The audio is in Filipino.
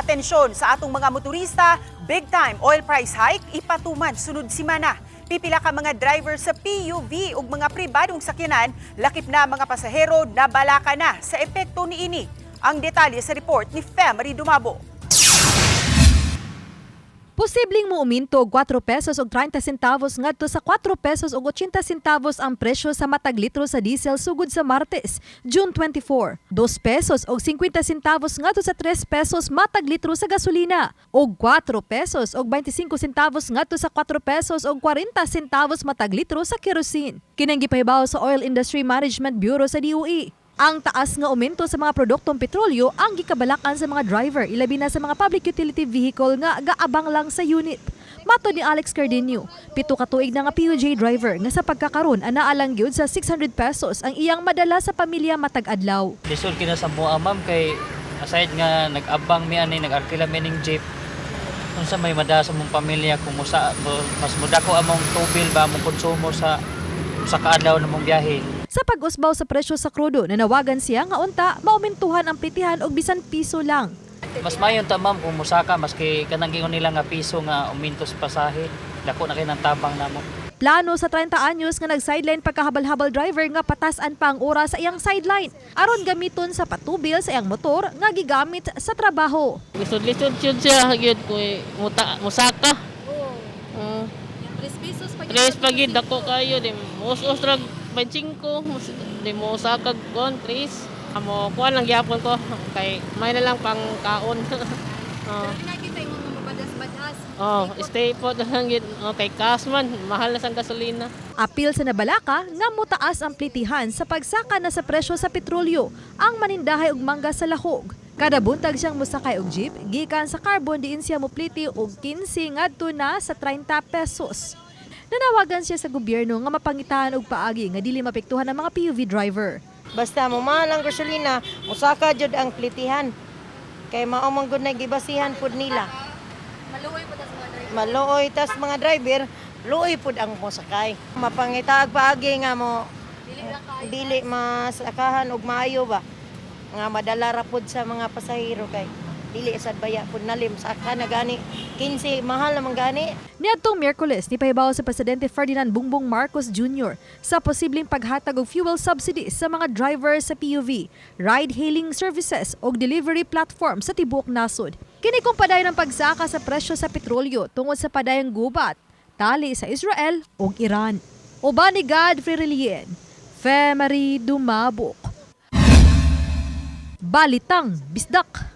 Atensyon sa atong mga motorista, big time oil price hike ipatuman sunod simana. Pipila ka mga driver sa PUV ug mga pribadong sakyanan, lakip na mga pasahero na balaka na sa epekto ni ini. Ang detalye sa report ni Femery Dumabo. Posibleng muuminto og 4 pesos og 30 centavos ngadto sa 4 pesos og 80 centavos ang presyo sa matag litro sa diesel sugod sa Martes, June 24. 2 pesos og 50 centavos ngadto sa 3 pesos matag litro sa gasolina og 4 pesos og 25 centavos ngadto sa 4 pesos og 40 centavos matag litro sa kerosene. Kinang gipahibaw sa Oil Industry Management Bureau sa DOE. Ang taas nga aumento sa mga produktong petrolyo ang gikabalakan sa mga driver, ilabi na sa mga public utility vehicle nga gaabang lang sa unit. Mato ni Alex Cardenio, pito ka tuig na nga PUJ driver nga sa pagkakaroon ana alang gyud sa 600 pesos ang iyang madala sa pamilya matag adlaw. Lisod kina sa mua ma'am kay aside nga nag-abang mi ani nag-arkila mi ning jeep. Unsa may mada sa mong pamilya kung musa mas muda ko among tubil ba among konsumo sa sa kaadlaw na mong biyahe. Sa pag-usbaw sa presyo sa krudo, nanawagan siya nga unta maumentuhan ang pritihan og bisan piso lang. Mas mayon ta ma'am kung musaka maski kanang gingon nila nga piso nga uminto sa pasahe. Dako na kay nang tabang namo. Plano sa 30 anyos nga nag-sideline pagkahabal-habal driver nga patasan pa ang oras sa iyang sideline aron gamiton sa patubil sa iyang motor nga gigamit sa trabaho. Lisod-lisod yun siya, ko eh, muta, musaka. Oo. Tres pagid ako kayo, di drag 25, mus- di mo usakag kon, tres. Amo, kuha lang gyapon ko, kay may na lang pang kaon. Oo. Oh, stay po lang yun. Okay, kasman, mahal na sang gasolina. Apil sa nabalaka nga mutaas ang plitihan sa pagsaka na sa presyo sa petrolyo ang manindahay og mangga sa lahog. Kada buntag siyang musakay og jeep, gikan sa carbon diin siya mopliti og 15 ngadto na sa 30 pesos. Nanawagan siya sa gobyerno nga mapangitahan og paagi nga dili mapektuhan ang mga PUV driver. Basta mo mahal ang gasolina, musaka jud ang plitihan. Kay mao man gud na gibasihan pud nila. Maluoy tas mga driver, luoy pud ang mosakay. Mapangitaag paagi nga mo dili masakahan og maayo ba nga madala ra pud sa mga pasahero kay dili sad baya pud nalim saka na gani 15 mahal naman gani Niadtong Miyerkules, nipahibaw sa Presidente Ferdinand Bongbong Marcos Jr. sa posibleng paghatag og fuel subsidies sa mga driver sa PUV, ride-hailing services o delivery platform sa tibuok nasod. Kini kung paday ng pagsaka sa presyo sa petrolyo tungod sa padayang gubat, tali sa Israel o Iran. Uban ni Godfrey Relien, Femery Dumabok. Balitang Bisdak.